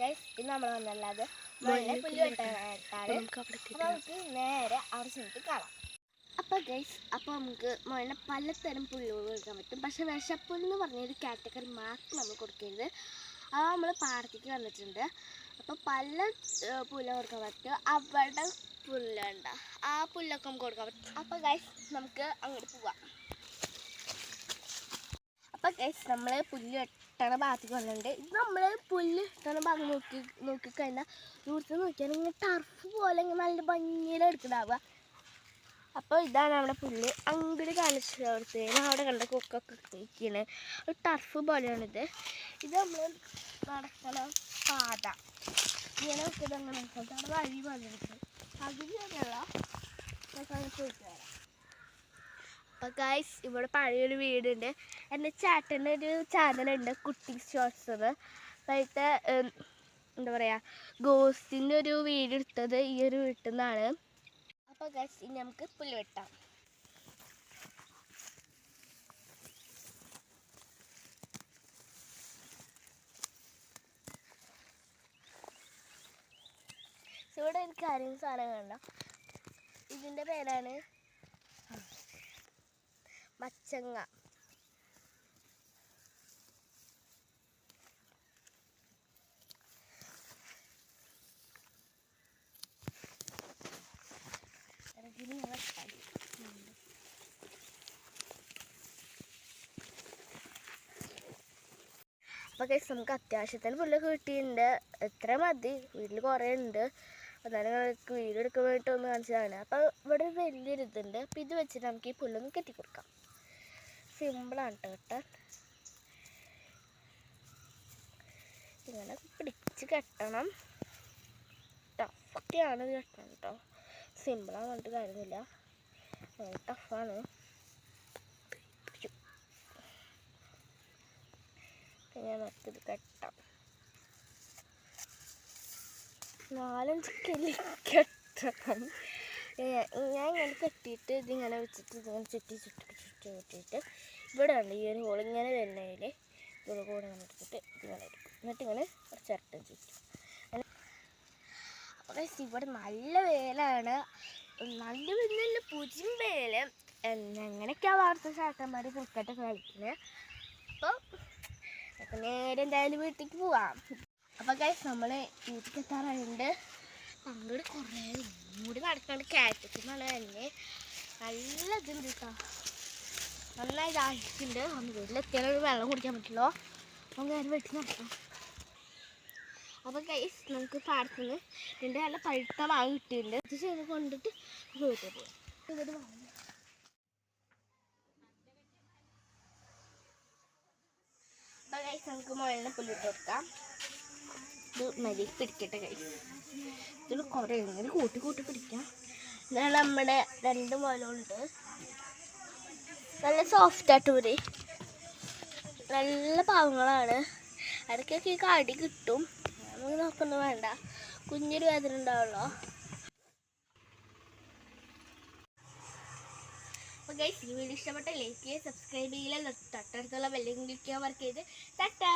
Guys ഇന്ന് നമ്മൾ വന്നല്ലാതെ മുകളിലെ പുല്ല് വെട്ടാനായിട്ടാണ് നമുക്ക് അവിടെ അപ്പോൾ നമുക്ക് നേരെ അവിടെ ചെന്നിട്ട് കാണാം. അപ്പോൾ ഗൈസ് അപ്പോൾ നമുക്ക് മുകളിലെ പലതരം പുല്ലുകൾ കൊടുക്കാൻ പറ്റും. പക്ഷേ വിഷപ്പുല്ല് എന്ന് പറഞ്ഞ ഒരു കാറ്റഗറി മാത്രം നമ്മൾ കൊടുക്കരുത്. അത് നമ്മൾ പാർട്ടിക്ക് വന്നിട്ടുണ്ട്. അപ്പോൾ പല പുല്ല് കൊടുക്കാൻ പറ്റും. അവിടെ പുല്ലുണ്ട്. ആ പുല്ലൊക്കെ നമുക്ക് കൊടുക്കാൻ പറ്റും. അപ്പോൾ ഗൈസ് നമുക്ക് അങ്ങോട്ട് പോവാം. അപ്പോൾ ഗൈസ് നമ്മൾ പുല്ല് വെട്ടണ ഭാഗത്തേക്ക് വന്നിട്ടുണ്ട്. ഇത് നമ്മൾ പുല്ല് ഇട്ടണ ഭാഗം നോക്കി നോക്കിക്കഴിഞ്ഞാൽ ദൂരത്ത് നോക്കിയാൽ ഇങ്ങനെ ടർഫ് പോലെ ഇങ്ങനെ നല്ല ഭംഗിയിൽ എടുക്കണ്ടാവുക അപ്പോൾ ഇതാണ് നമ്മുടെ പുല്ല്. അങ്ങോട്ട് കാണിച്ചു കൊടുത്ത്. അവിടെ കണ്ട കൊക്കൊക്കെ നിൽക്കണേ ഒരു ടർഫ് പോലെയാണിത്. ഇത് നമ്മൾ നടക്കണ പാത. ഇങ്ങനെ വെച്ചത് അങ്ങനെ അവിടെ വഴി പോലെ പകുതി വരെയുള്ള പോയിട്ട് വരാം അപ്പോൾ ഗൈസ് ഇവിടെ പഴയൊരു വീടുണ്ട്. എന്റെ ചേട്ടന്റെ ഒരു ചാനലുണ്ട് കുട്ടി ഷോർട്സ് അപ്പോഴത്തെ എന്താ പറയുക ഗോസിന്റെ ഒരു വീട് എടുത്തത് ഈ ഒരു വീട്ടിൽ നിന്നാണ്. അപ്പോൾ ഗൈസ് ഇനി നമുക്ക് പുല്ല് വെട്ടാം. ഇവിടെ എനിക്ക് കാര്യം സാധനം ഇതിന്റെ ഇതിന്റെ പേരാണ് മച്ചങ്ങ. അപ്പൊ കേസ് നമുക്ക് അത്യാവശ്യത്തിന് പുല്ലൊക്കെ കിട്ടിയിട്ടുണ്ട്. എത്ര മതി? വീട്ടിൽ കുറേ ഉണ്ട്. അതാണ് നമുക്ക് വേണ്ടിയിട്ട് ഒന്ന് കാണിച്ചതാണ്. അപ്പോൾ ഇവിടെ വലിയൊരു ഇതുണ്ട്. അപ്പോൾ ഇത് വെച്ചിട്ട് നമുക്ക് ഈ പുല്ലൊന്ന് കെട്ടിക്കൊടുക്കാം. സിമ്പിളാണ് കേട്ടോ. ഇങ്ങനെ പിടിച്ച് കെട്ടണം. ടഫൊക്കെയാണ് ഇത് കെട്ടണം കേട്ടോ സിമ്പിളാണ് പറഞ്ഞിട്ട് കാര്യമില്ല. ടഫാണ് പിന്നെ നമുക്കിത് കെട്ടാം. നാലഞ്ച് കിലി കെട്ടണം ഞാൻ ഇങ്ങനെ കെട്ടിയിട്ട് ഇതിങ്ങനെ വെച്ചിട്ട് ഇതിങ്ങനെ ചുറ്റി ചുറ്റി ചുറ്റി ചുറ്റിയിട്ട് ഇവിടെ ഉണ്ട് ഈ ഒരു ഹോൾ ഇങ്ങനെ വരുന്നതിൽ ഇവിടെ കൂടെ ഇങ്ങനെ എടുത്തിട്ട് ഇതിങ്ങനെ എടുക്കും എന്നിട്ട് ഇങ്ങനെ കുറച്ച് ഇരട്ടം ചുറ്റും ഇവിടെ നല്ല വേലാണ്. നല്ല വലിയ പൂജ്യം വേല. എങ്ങനെയൊക്കെയാണ് വാർത്ത ചാക്കന്മാർ ക്രിക്കറ്റ് കളിക്കുന്നത് അപ്പോൾ നേരെ എന്തായാലും വീട്ടിലേക്ക് പോവാം. അപ്പോൾ ഗൈസ് നമ്മൾ വീട്ടിൽ എത്താറായുണ്ട് അങ്ങോട്ട് കുറേ ഇങ്ങോട്ട് നടക്കാണ്ട് കയറ്റത്തിൽ നല്ല തന്നെ നല്ല ഇതുണ്ട് കേട്ടോ നന്നായി ദാഹിക്കുന്നുണ്ട് അന്ന് വീട്ടിലെത്തിയാലും വെള്ളം കുടിക്കാൻ പറ്റുള്ളൂ. അപ്പം ഞാൻ വെട്ടി നടക്കാം. അപ്പോൾ ഗൈസ് നമുക്ക് പാടത്തുനിന്ന് രണ്ട് നല്ല പഴുത്ത വാങ്ങി കിട്ടിയിട്ടുണ്ട്. ഇത് ചെയ്ത് കൊണ്ടിട്ട് വീട്ടിൽ പോകും ഇവിടെ വാങ്ങി നമുക്ക് മുകളിൽ പുല്ലിട്ട് കൊടുക്കാം. ഇത് മരി പിടിക്കട്ടെ കൈ ഇതിൽ കുറേ ഇങ്ങനെ കൂട്ടി കൂട്ടി പിടിക്കാം. ഇതാണ് നമ്മുടെ രണ്ട് മുതലുണ്ട് നല്ല സോഫ്റ്റ് ആയിട്ട് നല്ല പാവങ്ങളാണ്. ഇടയ്ക്കൊക്കെ ഈ കടി കിട്ടും. നമുക്ക് നോക്കൊന്നും വേണ്ട. കുഞ്ഞൊരു വേദന ഉണ്ടാവുള്ളൂ? അപ്പോൾ ഗൈസ് ഈ വീഡിയോ ഇഷ്ടപ്പെട്ട ലൈക്ക് ചെയ്യുക സബ്സ്ക്രൈബ് ചെയ്യുക തൊട്ടടുത്തുള്ള ബെല്ലിംഗ് ക്ലിക്ക് ചെയ്യാൻ വർക്ക് ചെയ്ത് ടാറ്റാ!